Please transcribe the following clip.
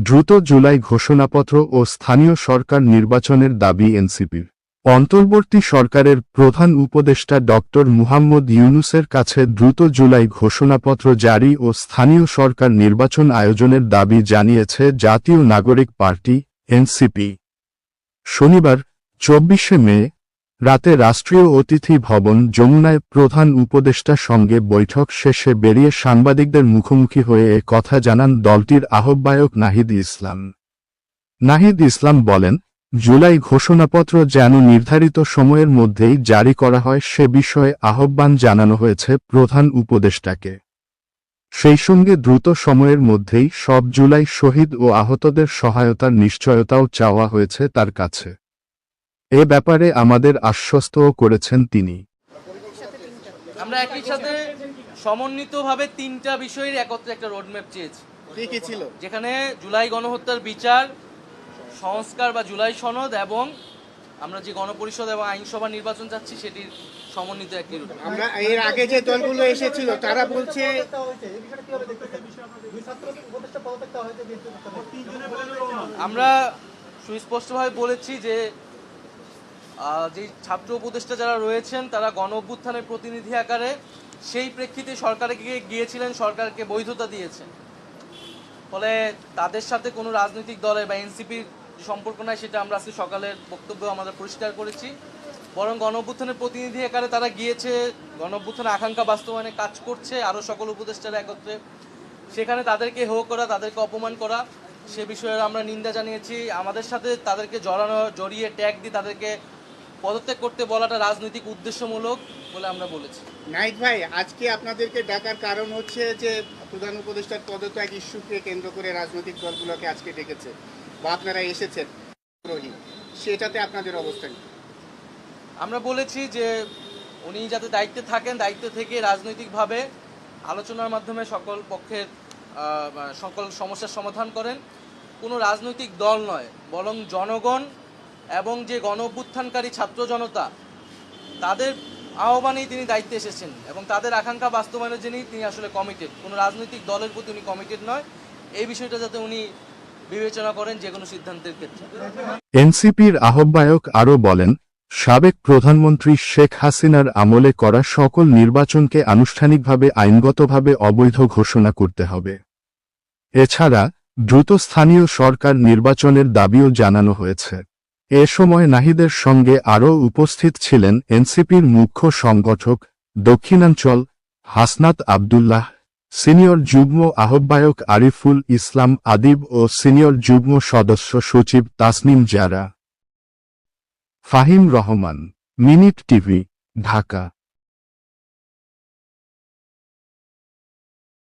দ্রুত জুলাই ঘোষণাপত্র ও স্থানীয় সরকার নির্বাচনের দাবি এনসিপির। অন্তর্বর্তী সরকারের প্রধান উপদেষ্টা ডক্টর মুহাম্মদ ইউনুসের কাছে দ্রুত জুলাই ঘোষণাপত্র জারি ও স্থানীয় সরকার নির্বাচন আয়োজনের দাবি জানিয়েছে জাতীয় নাগরিক পার্টি, এনসিপি। শনিবার, চব্বিশে মে রাতে রাষ্ট্রীয় অতিথি ভবন যমুনায় প্রধান উপদেষ্টার সঙ্গে বৈঠক শেষে বেরিয়ে সাংবাদিকদের মুখোমুখি হয়ে এ কথা জানান দলটির আহ্বায়ক নাহিদ ইসলাম। নাহিদ ইসলাম বলেন, জুলাই ঘোষণাপত্র যেন নির্ধারিত সময়ের মধ্যেই জারি করা হয় সে বিষয়ে আহ্বান জানানো হয়েছে প্রধান উপদেষ্টাকে। সেই সঙ্গে দ্রুত সময়ের মধ্যেই সব জুলাই শহীদ ও আহতদের সহায়তার নিশ্চয়তাও চাওয়া হয়েছে তার কাছে। এ ব্যাপারে আমাদের আশ্বস্তও করেছেন তিনি। আমরা একই সাথে সমন্বিতভাবে তিনটা বিষয়ের একত্রে একটা রোডম্যাপ চেয়েছি। কি কি ছিল? যেখানে জুলাই গণহত্যার বিচার সংস্কার বা জুলাই সনদ এবং আমরা যে গণপরিষদ এবং আইনসভা নির্বাচন চাচ্ছি সেটির সমন্বিত একটি রূপ আমরা এর আগে যে দলগুলো এসেছিল তারা বলছে আমরা সুস্পষ্টভাবে বলেছি যে যে ছাত্র উপদেষ্টা যারা রয়েছেন, তারা গণ অভ্যুত্থানের প্রতিনিধি আকারে সেই প্রেক্ষিতে সরকারকে গিয়েছিলেন, সরকারকে বৈধতা দিয়েছেন। ফলে তাদের সাথে কোনো রাজনৈতিক দলের বা এনসিপির সম্পর্ক নাই, সেটা আমরা আজকে সকালের বক্তব্য আমরা পরিষ্কার করেছি। বরং গণ অভ্যুত্থানের প্রতিনিধি আকারে তারা গিয়েছে গণ অভ্যুত্থানের আকাঙ্ক্ষা বাস্তবায়নে কাজ করছে, আরও সকল উপদেষ্টারা একত্রে। সেখানে তাদেরকে হো করা, তাদেরকে অপমান করা, সে বিষয়ে আমরা নিন্দা জানিয়েছি। আমাদের সাথে তাদেরকে জড়ানো, জড়িয়ে ট্যাগ দিয়ে তাদেরকে পদত্যাগ করতে বলাটা রাজনৈতিক উদ্দেশ্যমূলক বলে আমরা বলেছি। নাইট ভাই আজকে আপনাদেরকে ডাকার কারণ হচ্ছে যে প্রধান উপদেষ্টার পদত্যাগ ইস্যুকে কেন্দ্র করে রাজনৈতিক দলগুলোকে আজকে ডেকেছে বা আপনারা এসেছেন সেটাতে আপনাদের অবস্থান আমরা বলেছি যে উনি যাতে দায়িত্বে থাকেন দায়িত্ব থেকে রাজনৈতিকভাবে আলোচনার মাধ্যমে সকল পক্ষের সকল সমস্যার সমাধান করেন। কোনো রাজনৈতিক দল নয় বরং জনগণ এবং যে গণ অভ্যুত্থানকারী ছাত্র জনতা, তাদের আহ্বানেই তিনি দায়িত্বে এসেছেন এবং তাদের আকাঙ্ক্ষা বাস্তবায়নের জন্যই তিনি আসলে কমিটেড কোনো রাজনৈতিক দলের প্রতি উনি কমিটেড নয়। এই বিষয়টা যাতে উনি বিবেচনা করেন যে কোনো সিদ্ধান্তের ক্ষেত্রে। এনসিপির আহ্বায়ক আরও বলেন, সাবেক প্রধানমন্ত্রী শেখ হাসিনার আমলে করা সকল নির্বাচনকে আনুষ্ঠানিকভাবে, আইনগতভাবে অবৈধ ঘোষণা করতে হবে। এছাড়া দ্রুত স্থানীয় সরকার নির্বাচনের দাবিও জানানো হয়েছে। এ সময় নাহিদের সঙ্গে আরও উপস্থিত ছিলেন এনসিপির মুখ্য সংগঠক দক্ষিণাঞ্চল হাসনাত আবদুল্লাহ, সিনিয়র যুগ্ম আহ্বায়ক আরিফুল ইসলাম আদিব ও সিনিয়র যুগ্ম সদস্য সচিব তাসনিম জারা। Fahim Rahman, minute TV, Dhaka.